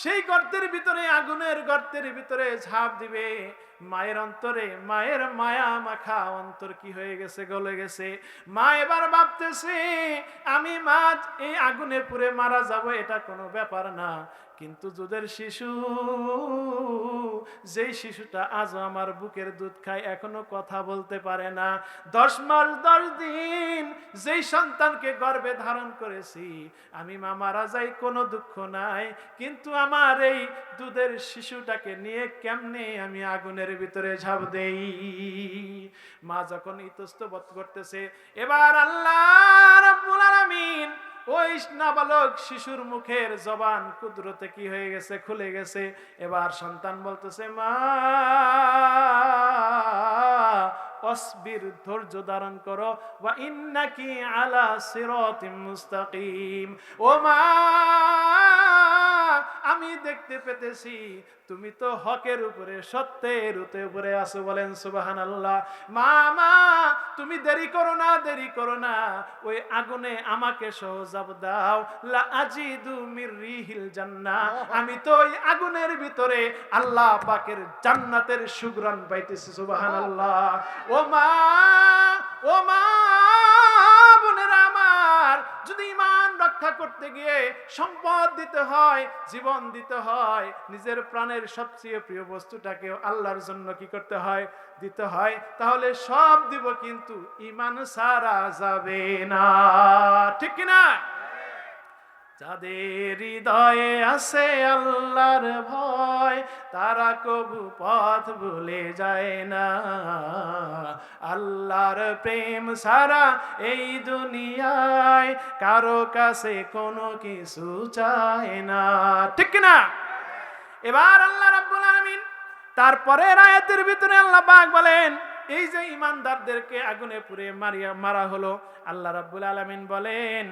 সেই গর্তের ভিতরে, আগুনের গর্তের ভিতরে ঝাঁপ দিবে। মায়ের অন্তরে, মায়ের মায়া মাখা অন্তর কি হয়ে গেছে গলে গেছে মা এবার ভাবতেছে, আমি মা এই আগুনে পুড়ে মারা যাব, এটা কোনো ব্যাপার না। কিন্তু দুধের শিশু, যেই শিশুটা আজও আমার বুকের দুধ খায়, এখনও কথা বলতে পারে না। দশ মাস, দশ দিন যেই সন্তানকে গর্ভে ধারণ করেছি, আমি মা মারা যাই, কোনো দুঃখ নাই। কিন্তু আমার এই দুধের শিশুটাকে নিয়ে কেমনে আমি আগুনের ভিতরে ঝাঁপ দেই? মা যখন ইতস্তবত করতেছে, এবার আল্লাহ রাব্বুল আলামিন ওই নাবালক শিশুর মুখের জবান কুদরতে কি হয়ে গেছে, খুলে গেছে। এবার সন্তান বলতেছে, মা, অসবির ধৈর্য ধারণ করো। বা ইন্নাকি আলা সিরাতিম মুস্তাকিম। ও মা আমি দেখতে পেতেছি, তুমি তো হকের উপরে, সত্যের উপরে আছো বলেন সুবাহান আল্লাহ মা মা, তুমি দেরি করো না, দেরি করো না। ওই আগুনে আমাকে সহজাব দাও। লা আজিদু মির রিহিল জান্নাহ। আমি তো ওই আগুনের ভিতরে আল্লাহ পাকের জান্নাতের সুগ্রাণ পাইতেছি সুবাহান আল্লাহ ও মা ও মা যদি ইমান রক্ষা করতে গিয়ে সম্পদ দিতে হয়, জীবন দিতে হয়, নিজের প্রাণের সবচেয়ে প্রিয় বস্তুটাকে আল্লাহর জন্য কি করতে হয়? দিতে হয়। তাহলে সব দিব কিন্তু ইমান সারা যাবে না। ঠিক কিনা? যাদের হৃদয়ে আছে আল্লাহর ভয়, তারা কবু পথ ভুলে যায় না। আল্লাহর প্রেম সারা এই দুনিয়ায় কারও কাছে কোনো কিছু চায় না। ঠিক না? এবার আল্লাহ রাব্বুল আলামিন তারপরে রায়াতের ভিতরে আল্লাহ পাক বলেন, এই যে ইমানদারদেরকে আগুনে পুড়ে মারিয়া, মারা হলো, আল্লাহ রাব্বুল আলামিন বলেন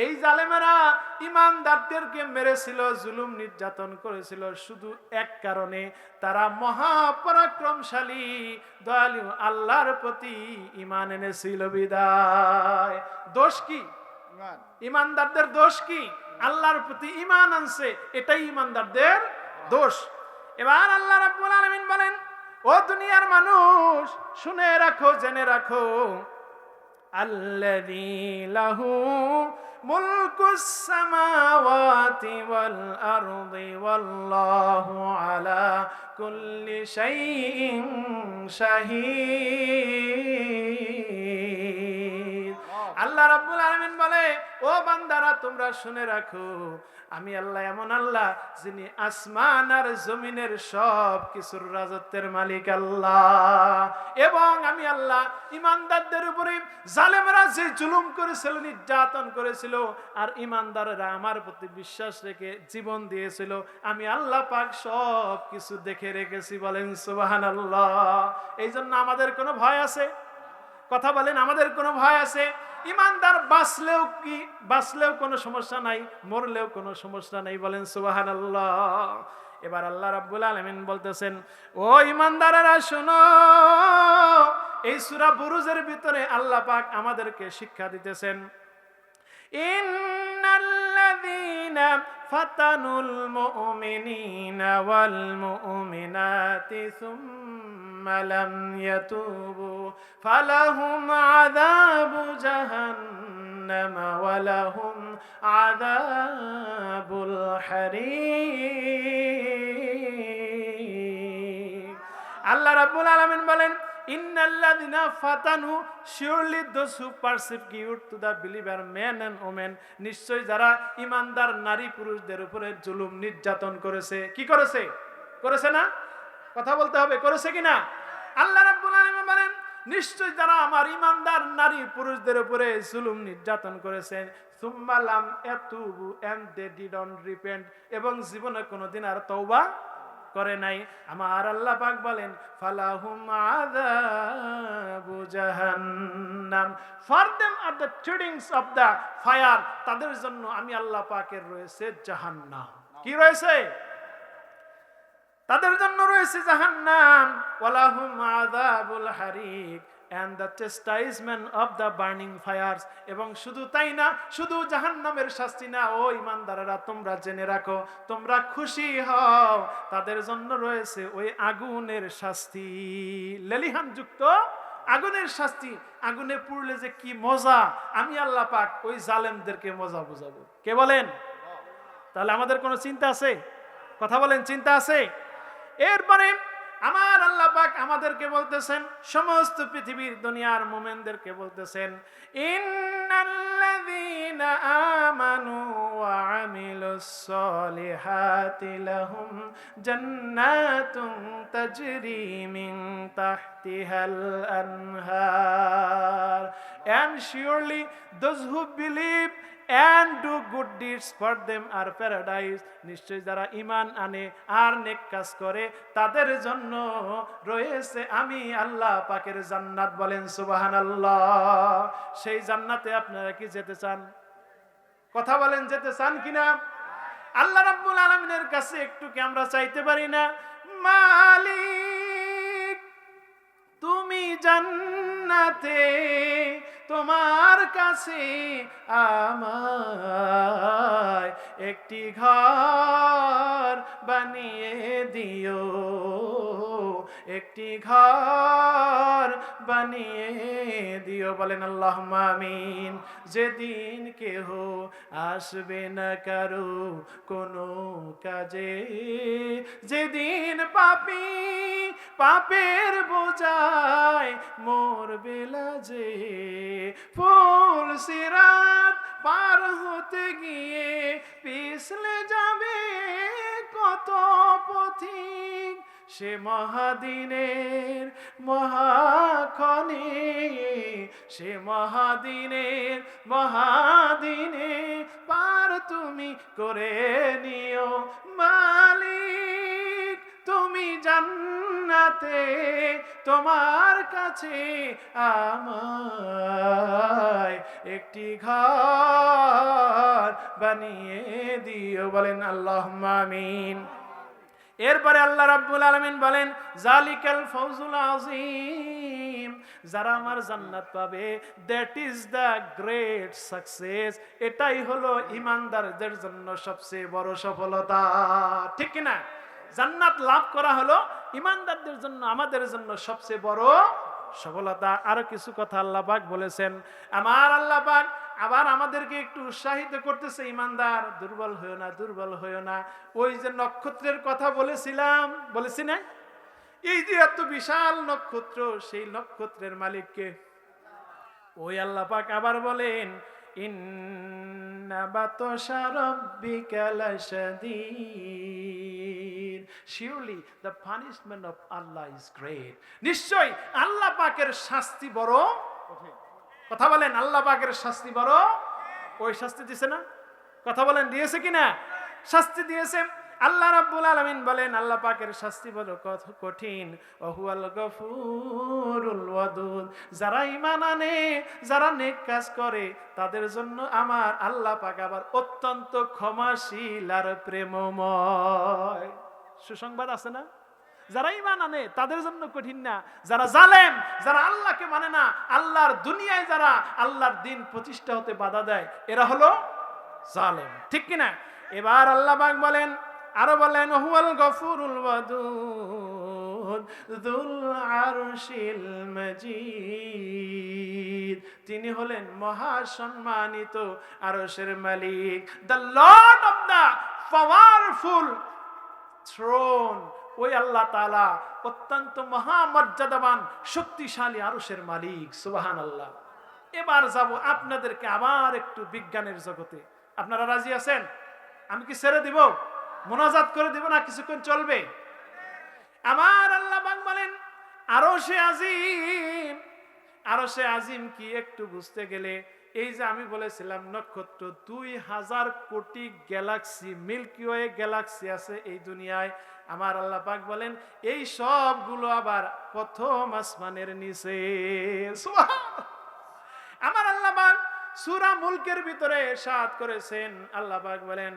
এই জালেমেরা ইমানদারদেরকে মেরেছিল জুলুম নির্যাতন করেছিল শুধু এক কারণে তারা মহাপরাক্রমশালী দয়ালু আল্লাহর প্রতি ইমান এনেছিল বিদায়। দোষ কি? ইমান ইমানদারদের দোষ কি? আল্লাহর প্রতি ইমান আনছে, এটাই ইমানদারদের দোষ। এবার আল্লাহ রাব্বুল আলামিন বলেন, ও দুনিয়ার মানুষ, শুনে রাখো, জেনে রাখো, আল্লাযী লাহু মুলকুস সামাওয়াতি ওয়াল আরদি ওয়াল্লাহু আলা কুল্লি শাইইন শাহীদ। রাব্বুল আলামিন বলে, ও বান্দারা, তোমরা শুনে রাখো, আমি আল্লাহ এমন আল্লাহ যিনি আসমান আর জমিনের সব কিছুর রাজত্বের মালিক আল্লাহ। এবং আমি আল্লাহ ইমানদারদের উপরে জালেমরা যে জুলুম করেছিল, নির্যাতন করেছিল, আর ইমানদারেরা আমার প্রতি বিশ্বাস রেখে জীবন দিয়েছিল, আমি আল্লাহ পাক সব কিছু দেখে রেখেছি বলেন সুবহানাল্লাহ। এই জন্য আমাদের কোনো ভয় আছে? কথা বলেন, আমাদের কোনো ভয় আছে? ইমানদার বাঁচলেও কি, বাঁচলেও কোনো সমস্যা নাই, মরলেও কোনো সমস্যা নাই বলেন সুবাহান এবার আল্লাহ রাব্বুল আলমিন বলতেছেন, ও ইমানদারেরা, শোনো, এই সুরা বুরুজের ভিতরে আল্লাহ পাক আমাদেরকে শিক্ষা দিতেছেন ফাতানুল মুমিনিনা ওয়াল মুমিনাতি সুম্মা লাম ইয়াতুবু ফালাহুম আযাবু জাহান্নাম ওয়া লাহুম আযাবুল হারিম আল্লাহ রাব্বুল আলামিন বলেন, ইন্নাল্লাযিনা ফাতানু surely those who persecute to the believer, men and women নিশ্চয় যারা ইমানদার নারী পুরুষদের উপরে জুলুম নির্যাতন করেছে, কি করেছে? করেছে না? কথা বলতে হবে, করেছে কিনা? আল্লাহ রাব্বুল আলামিন বলেন, নিশ্চয় যারা আমার ইমানদার নারী পুরুষদের উপরে জুলুম নির্যাতন করেছেন সুম্মালাম এতুবু এন্ড দে ডিডন্ট রিপেন্ট এবং জীবনে কোনোদিন আর তওবা করে নাই। আমার আল্লাহ পাক বলেন, ফালাহুম আযাবু জাহান্নাম। For them are the tradings of the fire তাদের জন্য আমি আল্লাহ পাকের রয়েছে জাহান্নাম। কি রয়েছে? তাদের জন্য রয়েছে জাহান্নাম। ওয়ালাহুম আযাবুল হারিক। And the chastisement of the burning fires এবং শুধু তাই না, শুধু জাহান্নামের শাস্তি না, ও ইমানদারেরা, তোমরা জেনে রাখো, তোমরা খুশি হও। তাদের জন্য রয়েছে ওই আগুনের শাস্তি। লেলিহান যুক্ত আগুনের শাস্তি। আগুনে পুড়লে যে কি মজা। আমি আল্লাহ পাক ওই জালেমদেরকে মজা বুঝাবো। কে বলেন? তাহলে আমাদের কোনো চিন্তা আছে? কথা বলেন, চিন্তা আছে? এরপরে আমার আল্লাহ পাক আমাদেরকে বলতেছেন, সমস্ত পৃথিবীর দুনিয়ার মোমেনদেরকে বলতেছেন, ইন্নাল্লাযীনা আমানু লাহুম আনহার. And and do good deeds for them are paradise. নিশ্চয় যারা ইমান আনে আর নেক কাজ করে, তাদের জন্য রয়েছে আমি আল্লাহ পাকের জান্নাত। বলেন, সুবহানাল্লাহ। সেই জান্নাতে আপনারা কি যেতে চান? কথা বলেন, যেতে চান কিনা আল্লাহ রাব্বুল আলামিনের কাছে একটু কি আমরা চাইতে পারি না? মালিক, তুমি জান্নাতে তোমার কাছে আমায় একটি ঘর বানিয়ে দিও। একটি ঘর বানিয়ে দিও, বলেন আল্লাহ মামিন যেদিন কেহ আসবে না কারও কোনো কাজে, যেদিন পাপি পাপের বোঝায় মোর বেলা যে ফুল সিরাত পার হতে গিয়ে পিছলে যাবে কত পথিক সে মহাদিনের মহাক্ষণে সে মহাদিনের মহাদিনে পার তুমি করে নিও মালিক। তুমি জান্নাতে, তোমার কাছে আমায় একটি ঘর বানিয়ে দিও। বলেন আল্লাহ মামিন এরপরে আল্লাহ রাব্বুল আলামিন বলেন, জালিকাল ফৌজুল আযীম। যারা আমার জান্নাত পাবে that is the great success এটাই হলো ইমানদারদের জন্য সবচেয়ে বড় সফলতা। ঠিক না জান্নাত লাভ করা হলো ইমানদারদের জন্য, আমাদের জন্য সবচেয়ে বড় সফলতা। আরও কিছু কথা আল্লাহ পাক বলেছেন। আমার আল্লাহ পাক আবার আমাদেরকে একটু উৎসাহিত করতেছে, ইমানদার, দুর্বল হইও না, দুর্বল হইও না। ওই যে নক্ষত্রের কথা বলেছিলাম, বলেছি না এই যে এত বিশাল নক্ষত্র, সেই নক্ষত্রের মালিককে ওই আল্লাহ পাক আবার বলেন নিশ্চয় আল্লাহ পাকের শাস্তি বড় কথা বলেন, আল্লাহ পাকের শাস্তি বড়। ওই শাস্তি দিছে না? কথা বলেন, দিয়েছে কিনা শাস্তি দিয়েছে। আল্লাহ রাব্বুল আলামিন বলেন, আল্লাহ পাকের শাস্তি বড় কঠিন। ওহুয়াল গফুরুল ওয়াদুদ। যারা ঈমান আনে, যারা নেক কাজ করে, তাদের জন্য আমার আল্লাহ পাক আবার অত্যন্ত ক্ষমাশীল আর প্রেমময়। সুসংবাদ আছে না? যারা ইমান আনে, তাদের জন্য কঠিন না। যারা জালেম, যারা আল্লাহকে মানে না, আল্লাহর দুনিয়ায় যারা আল্লাহর দিন প্রতিষ্ঠা হতে বাধা দেয়, এরা হলো জালেম। ঠিক কিনা? এবার আল্লাহ পাক বলেন, আরও বলেন, হুয়াল গফুরুল ওয়াদুদ যুল আরশিল মাজিদ। তিনি হলেন মহা সম্মানিত আরশের মালিক। The lord of the powerful throne. ওই আল্লাহ তাআলা অত্যন্ত মহামর্যাদাবান, শক্তিশালী আরশের মালিক সুবাহান আল্লাহ এবার যাব আপনাদেরকে আবার একটু বিজ্ঞানের জগতে। আপনারা রাজি আছেন? আমি কি ছেড়ে দিব? মোনাজাত করে দিব না কিছুক্ষণ চলবে? আমার আল্লাহ বাং বলেন আরও সে আজিম। আরও সে আজিম কি একটু বুঝতে গেলে এই যে আমি বলেছিলাম, নক্ষত্র, দুই হাজার কোটি গ্যালাক্সি মিল্কি ওয়ে গ্যালাক্সি আছে এই দুনিয়ায়। আমার আল্লাহ পাক বলেন, এই সবগুলো আবার প্রথম আসমানের নিচে। আমার আল্লাহ পাক সুরা মুলকের ভিতরে সাত করেছেন। আল্লাহ পাক বলেন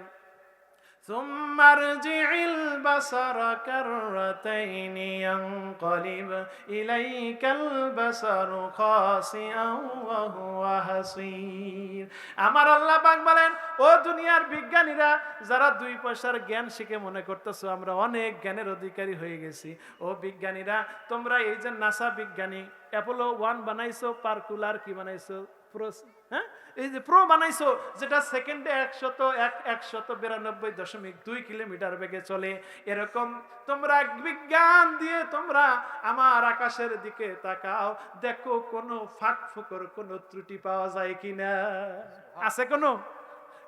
ثم ارجع البصر كرتين ينقلب إليك البصر خاسئا وهو حصير আমার আল্লাহ পাক বলেন ও দুনিয়ার বিজ্ঞানীরা যারা দুই পয়সার জ্ঞান শিখে মনে করতেছো আমরা অনেক জ্ঞানের অধিকারী হয়ে গেছি ও বিজ্ঞানীরা তোমরা এই যে নাসা বিজ্ঞানী অ্যাপোলো ওয়ান বানাইছো পার্কুলার কি বানাইছো প্রো হ্যাঁ? এই যে প্রো বানাইছো, যেটা সেকেন্ডে একশত এক, একশত বিরানব্বই দশমিক দুই কিলোমিটার বেগে চলে, এরকম তোমরা বিজ্ঞান দিয়ে তোমরা আমার আকাশের দিকে তাকাও, দেখো কোনো ফাঁক ফুকর, কোনো ত্রুটি পাওয়া যায় কিনা। আছে কোনো?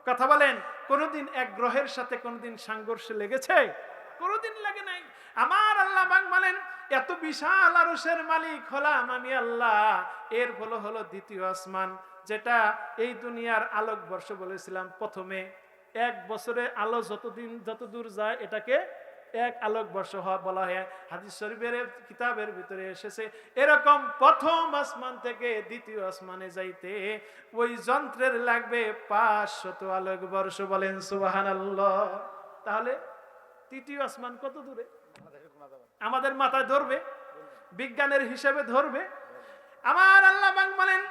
কথা বলেন, কোনোদিন এক গ্রহের সাথে কোনোদিন সংঘর্ষে লেগেছে? কোনোদিন লাগে নাই। আমার আল্লাহ বাং বলেন, এত বিশাল আরশের মালিক হলাম আমি আল্লাহ। এর হলো হলো দ্বিতীয় আসমান, যেটা এই দুনিয়ার আলোক বর্ষ বলেছিলাম প্রথমে। এক বছরে আলো যতদিন যত দূর যায়, এটাকে এক আলোক বর্ষ হওয়া বলা হয়। হাদিস শরীফের কিতাবের ভিতরে এসেছে, এরকম প্রথম আসমান থেকে দ্বিতীয় আসমানে যাইতে ওই যন্ত্রের লাগবে পাঁচশত আলোক বর্ষ বলেন সুবাহান তাহলে তৃতীয় আসমান কত দূরে? আমাদের মাথায় ধরবে, বিজ্ঞানের হিসেবে ধরবে। আমার আল্লাহ বলেন,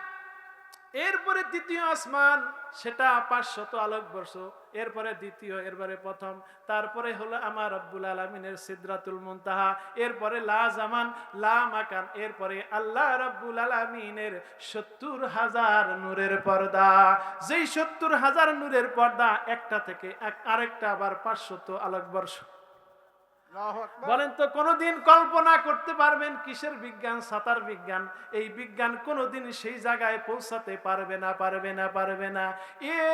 এরপরে তৃতীয় আসমান, সেটা পাঁচশত আলোক বর্ষ, এরপরে দ্বিতীয়, এরপরে প্রথম, তারপরে হলো আমার রব্বুল আলমিনের সিদ্রাতুল মুনতাহা, এরপরে লা জামান, লা মাকান, এরপরে আল্লাহ রব্বুল আলমিনের সত্তর হাজার নূরের পর্দা। যেই সত্তর হাজার নূরের পর্দা একটা থেকে আরেকটা আবার পাঁচশত আলোক বর্ষ। বলেন তো, কোনোদিন কল্পনা করতে পারবেন কিসের বিজ্ঞান? সাঁতার বিজ্ঞান। এই বিজ্ঞান কোনোদিন সেই জায়গায় পৌঁছাতে পারবে না পারবে না পারবে না।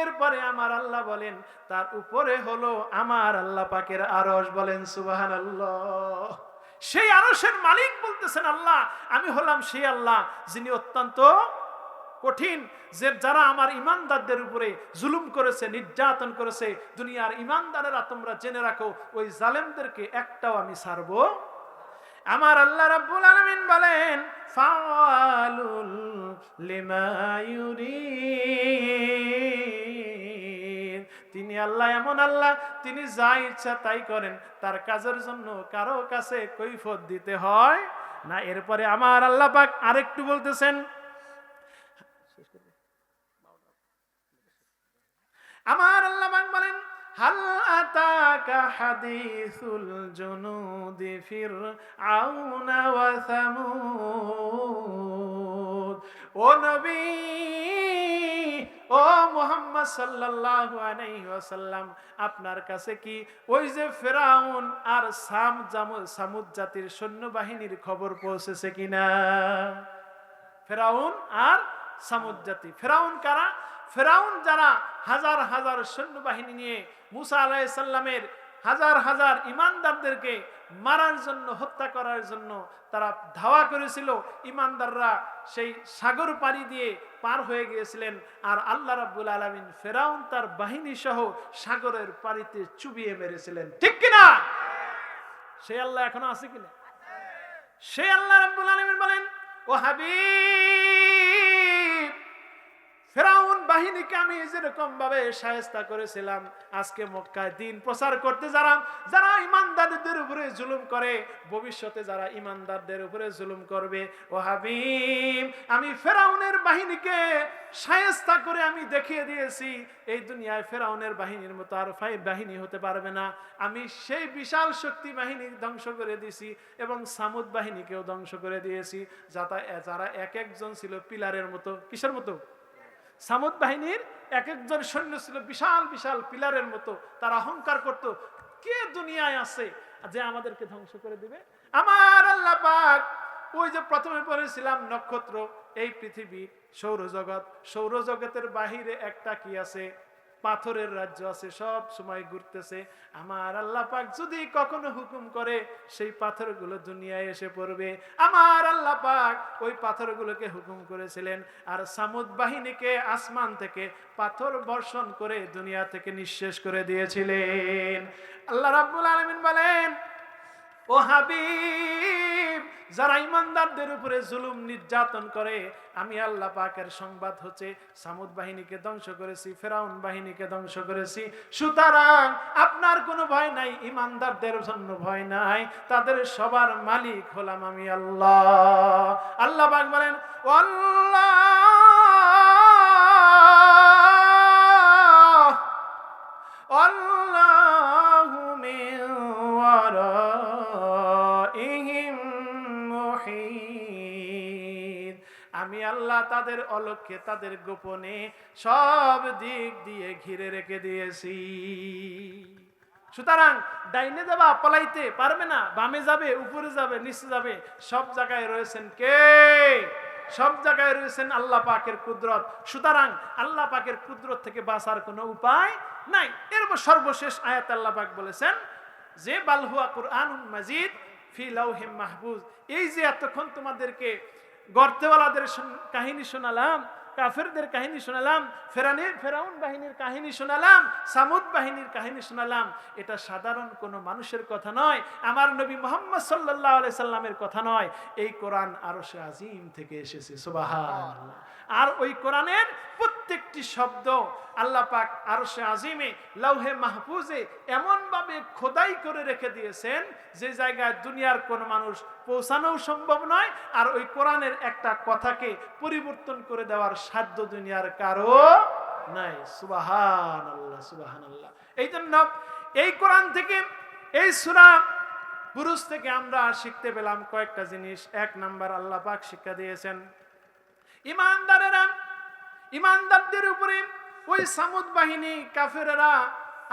এরপরে আমার আল্লাহ বলেন, তার উপরে হলো আমার আল্লাহ পাকের আরস বলেন সুবাহান আল্লাহ সেই আরসের মালিক বলতেছেন, আল্লাহ, আমি হলাম সেই আল্লাহ যিনি অত্যন্ত কঠিন যে যারা আমার ইমানদারদের উপরে জুলুম করেছে, নির্যাতন করেছে, দুনিয়ার ইমানদারেরা তোমরা জেনে রাখো, ওই জালেমদেরকে একটাও আমি ছাড়বো। আমার আল্লাহ রাব্বুল আলামিন বলেন, ফাওয়ালুল লিমা তিনি আল্লাহ এমন আল্লাহ, তিনি যা ইচ্ছা তাই করেন। তার কাজের জন্য কারও কাছে কৈফত দিতে হয় না। এরপরে আমার আল্লাহ পাক আরেকটু বলতেছেন আমার আল্লাহ বলেন, হাল আতাকা হাদিসুল জুনুদি ফিরআউনা ওয়া সামুদ? ও নবী, ও মুহাম্মদ সাল্লাল্লাহু আলাইহি ওয়াসাল্লাম, আপনার কাছে কি ওই যে ফেরাউন আর সাম সামুদ জাতির সৈন্যবাহিনীর খবর পৌঁছেছে কিনা? ফেরাউন আর সামুদ জাতি। ফেরাউন কারা? ফেরাউন যারা হাজার হাজার সৈন্যবাহিনী নিয়ে মুসা আলাইসাল্লামের হাজার হাজার ইমানদারদেরকে মারার জন্য, হত্যা করার জন্য তারা ধাওয়া করেছিল, ইমানদাররা সেই সাগর পাড়ি দিয়ে পার হয়ে গিয়েছিলেন আর আল্লাহ রাব্বুল আলামিন ফেরাউন তার বাহিনী সহ সাগরের পাড়িতে চুবিয়ে মেরেছিলেন। ঠিক কিনা? সেই আল্লাহ এখনও আছে কিনা? সেই আল্লাহ রাব্বুল আলামিন বলেন, ও হাবিব, ফেরাউন বাহিনীকে আমি যেরকম ভাবে সাহেস্তা করেছিলাম, আজকে মক্কায় দিন প্রচার করতে যারা যারা ইমানদারদের উপরে জুলুম করে, ভবিষ্যতে যারা ইমানদারদের উপরে জুলুম করবে, ও হাবিব, আমি ফেরাউনের বাহিনীকে সাহেস্তা করে আমি দেখিয়ে দিয়েছি, এই দুনিয়ায় ফেরাউনের বাহিনীর মতো আর ফাই বাহিনী হতে পারবে না। আমি সেই বিশাল শক্তি বাহিনী ধ্বংস করে দিয়েছি এবং সামুদ বাহিনীকেও ধ্বংস করে দিয়েছি, যাতা যারা এক একজন ছিল পিলারের মতো, কিসের মতো? সামুদ বাহিনীর এক একজন সৈন্য ছিল বিশাল বিশাল পিলারের মতো। তার অহংকার করত, কে দুনিয়ায় আছে যে আমাদেরকে ধ্বংস করে দিবে? আমার আল্লাহ পাক, ওই যে প্রথমে পড়েছিলাম নক্ষত্র, এই পৃথিবী সৌরজগৎ। সৌরজগতের বাহিরে একটা কি আছে? পাথরের রাজ্য আছে, সব সময় ঘুরতেছে। আমার আল্লাহ পাক যদি কখনো হুকুম করে, সেই পাথরগুলো দুনিয়ায় এসে পড়বে। আমার আল্লাহ পাক ওই পাথরগুলোকে হুকুম করেছিলেন, আর সামুদ বাহিনীকে আসমান থেকে পাথর বর্ষণ করে দুনিয়া থেকে নিঃশেষ করে দিয়েছিলেন। আল্লাহ রাব্বুল আলমিন বলেন ও হাবিব, যারা ইমানদারদের উপরে জুলুম নির্যাতন করে, আমি আল্লাহ পাকের সংবাদ হচ্ছে, সামুদ বাহিনীকে ধ্বংস করেছি, ফেরাউন বাহিনীকে ধ্বংস করেছি। সুতরাং আপনার কোনো ভয় নাই, ইমানদারদের জন্য ভয় নাই, তাদের সবার মালিক হলাম আমি আল্লাহ। আল্লাহ পাক বলেন, আল্লাহ আল্লাহ মিন ওয়ারা আমি আল্লাহ তাদের অলক্ষ্যে, তাদের গোপনে সব দিক দিয়ে ঘিরে রেখে দিয়েছি। সুতরাং ডাইনে যাবা, পলাইতে পারবে না, বামে যাবে, উপরে যাবে, নিচে যাবে, সব জায়গায় রয়েছেন কে? সব জায়গায় রয়েছেন আল্লাহ পাকের কুদরত। সুতরাং আল্লাহ পাকের কুদরত থেকে বাঁচার কোনো উপায় নাই। এরপর সর্বশেষ আয়াত আল্লাহ পাক বলেছেন যে বালহুয়া কুরআন মাজিদ ফি লাউহিম মাহফুজ। এই যে এতক্ষণ তোমাদেরকে গর্তেওয়ালাদের কাহিনী শোনালাম, কাফেরদের কাহিনী শোনালাম, ফেরানের, ফেরাউন বাহিনীর কাহিনী শোনালাম, সামুদ বাহিনীর কাহিনী শোনালাম। এটা সাধারণ কোনো মানুষের কথা নয়, আমার নবী মোহাম্মদ সাল্লাহ সাল্লামের কথা নয়। এই কোরআন আরও সে আজিম থেকে এসেছে সোবাহ আর ওই কোরআনের প্রত্যেকটি শব্দ আল্লাহ পাক আরও সে আজিমে লৌহে মাহফুজে এমনভাবে খোদাই করে রেখে দিয়েছেন যে জায়গায় দুনিয়ার কোনো মানুষ পৌঁছানোও সম্ভব নয় আর ওই কোরআনের একটা কথাকে পরিবর্তন করে দেওয়ার সাধ্য দুনিয়ার কারও নাই। সুবাহান আল্লাহ সুবাহান আল্লাহ এই জন্য এই কোরআন থেকে, এই সুরা পুরুষ থেকে আমরা শিখতে পেলাম কয়েকটা জিনিস। এক নাম্বার, আল্লাহ পাক শিক্ষা দিয়েছেন। ইমানদারেরা, ইমানদারদের উপরে ওই সামুদ বাহিনী কাফেরেরা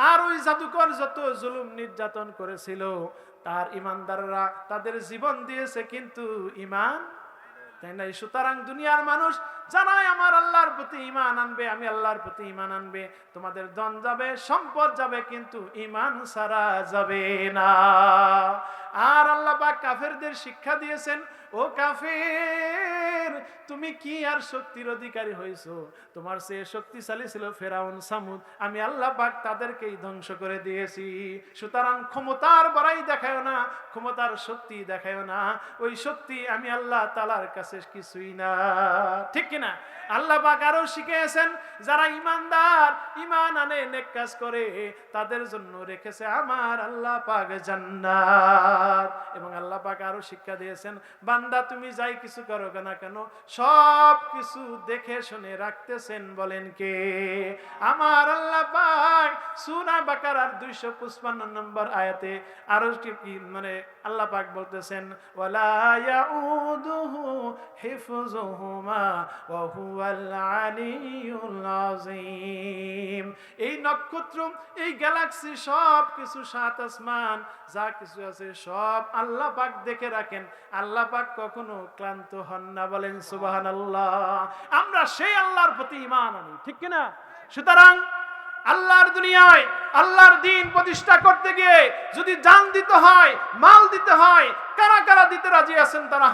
আর ওই জাদুকর যত জুলুম নির্যাতন করেছিল, তার ইমানদাররা তাদের জীবন দিয়েছে কিন্তু ইমান তাই না সুতরাং দুনিয়ার মানুষ জানায়, আমার আল্লাহর প্রতি ইমান আনবে, আমি আল্লাহর প্রতি ইমান আনবে। তোমাদের দন যাবে, সম্পদ যাবে, কিন্তু ইমান সারা যাবে না। আর আল্লাহ পাক কাফেরদের শিক্ষা দিয়েছেন ও কাফের, তুমি কি আর শক্তির অধিকারী হয়েছো? তোমার সে শক্তিশালী ছিল ফেরাউন সামুদ। আমি আল্লাহ পাক তাদেরকেই ধ্বংস করে দিয়েছি। সুতরাং ক্ষমতার বড়াই দেখায় না, ক্ষমতার শক্তি দেখায় না। ওই শক্তি আমি আল্লাহ তালার কাছে কিছুই না। ঠিক কিনা? আল্লাহ পাক আরও শিখিয়েছেন, যারা ইমানদার ইমান আনে, নেক কাজ করে, তাদের জন্য রেখেছে আমার আল্লাহ পাক জান্নাত। এবং আল্লাহ পাক আরও শিক্ষা দিয়েছেন বান্দা তুমি যাই কিছু করো না কেন? সব কিছু দেখে শুনে রাখতেছেন বলেন কে? আমার আল্লাহ পাক সুরা বাকারার দুইশো পঁচপান্ন নম্বর আয়াতে আরও কি- মানে আল্লাহ পাক বলতেছেন এই নক্ষত্র, এই গ্যালাক্সি সব কিছু সাত আসমান, যা কিছু আছে সব আল্লাহ পাক দেখে রাখেন। আল্লাহ পাক কখনো ক্লান্ত হন না বলেন সুবাহান আল্লাহ আমরা সেই আল্লাহর প্রতি ইমান আনি, ঠিক কিনা? সুতরাং আল্লাহর দুনিয়ায় আল্লাহর দিন প্রতিষ্ঠা করতে গিয়ে যদি জান দিতে হয়, মাল দিতে হয়, কারা কারা দিতে রাজি আছেন তারা